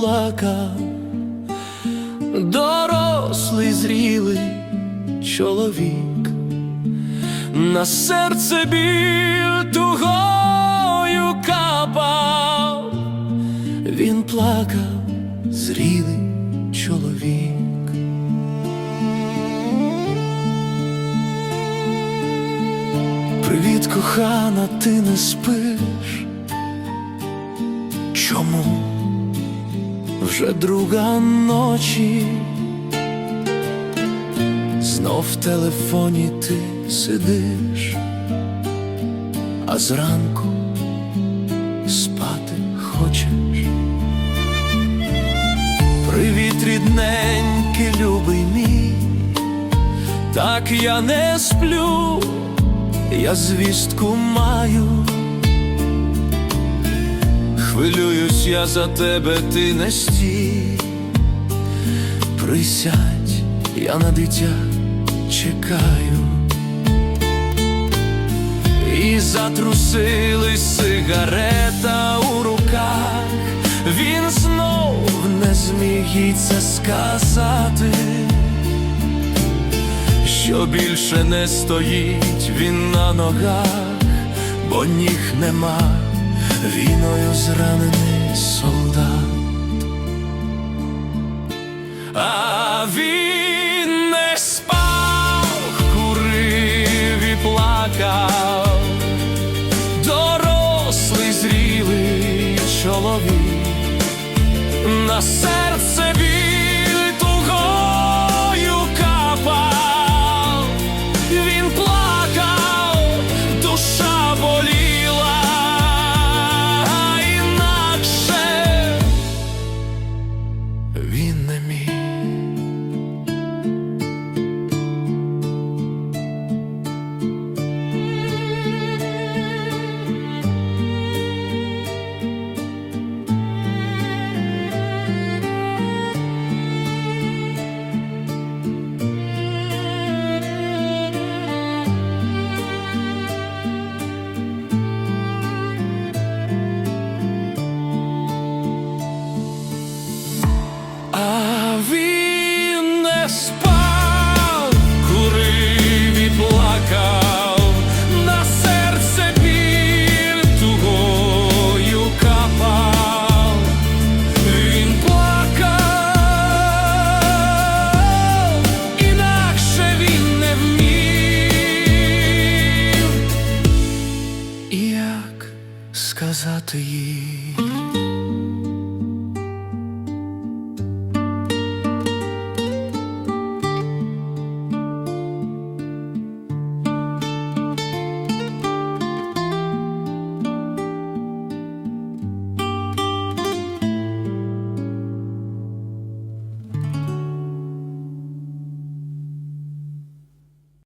плакав, дорослий зрілий чоловік, на серце біль тугою капав, він плакав, зрілий чоловік. Привіт, кохана, ти не спиш. Чому вже друга ночі? Знов в телефоні ти сидиш, а зранку спати хочеш. Привіт, рідненький, любий мій, так я не сплю, я звістку маю. Хвилююсь я за тебе, ти не стій, присядь, я на дитя чекаю. І затрусили сигарета у руках, він знов не зміг їй це сказати, що більше не стоїть він на ногах, бо ніг нема, війною зранений солдат. А він не спав, курив і плакав, дорослий зрілий чоловік, на серце біль спав, курив і плакав, на серце біль тугою капав, він плакав, інакше він не вмів. Як сказати їй?